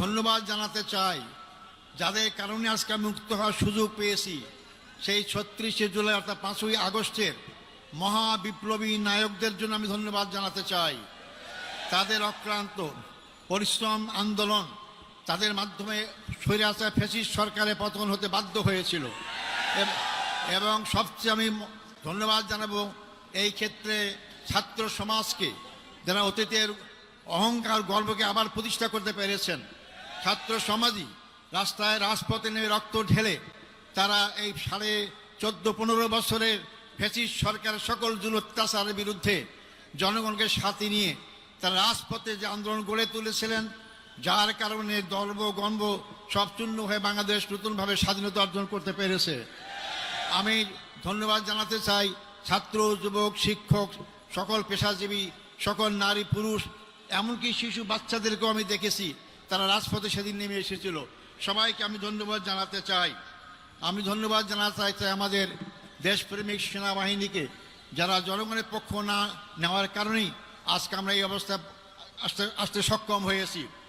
ধন্যবাদ জানাতে চাই। যাদের কারণে আজকে মুক্ত হওয়ার সুযোগ পেয়েছি, সেই ছত্রিশে জুলাই অর্থাৎ পাঁচই আগস্টের মহা বিপ্লবী নায়কদের জন্য আমি ধন্যবাদ জানাতে চাই। তাদের অক্লান্ত পরিশ্রম, আন্দোলন, তাদের মাধ্যমে স্বৈরাচার ফেসিস সরকারের পতন হতে বাধ্য হয়েছিল। এবং সবচেয়ে আমি ধন্যবাদ জানাব এই ক্ষেত্রে ছাত্র সমাজকে, যারা অতীতের অহংকার গর্বকে আবার প্রতিষ্ঠা করতে পেরেছেন। ছাত্র সমাজই রাস্তায় রাজপথে নেমে রক্ত ঢেলে তারা এই সাড়ে চোদ্দ পনেরো বছরের ফেসিস সরকারের সকল জুল অত্যাচারের বিরুদ্ধে জনগণকে সাথে নিয়ে তারা রাজপথে যে আন্দোলন গড়ে তুলেছিলেন, যার কারণে দর্ব গর্ব সব চূর্ণ হয়ে বাংলাদেশ নতুনভাবে স্বাধীনতা অর্জন করতে পেরেছে। আমি ধন্যবাদ জানাতে চাই ছাত্র, যুবক, শিক্ষক, সকল পেশাজীবী, সকল নারী, পুরুষ, এমনকি শিশু বাচ্চাদেরকেও আমি দেখেছি। তারা রাজপথে সেদিন নেমে এসেছিল। সবাইকে আমি ধন্যবাদ জানাতে চাই। আমি ধন্যবাদ জানাতে চাই চাই আমাদের দেশপ্রেমিক সেনাবাহিনীকে, যারা জনগণের পক্ষ না নেওয়ার কারণেই আজকে আমরা এই অবস্থা আসতে আসতে সক্ষম হয়েছি।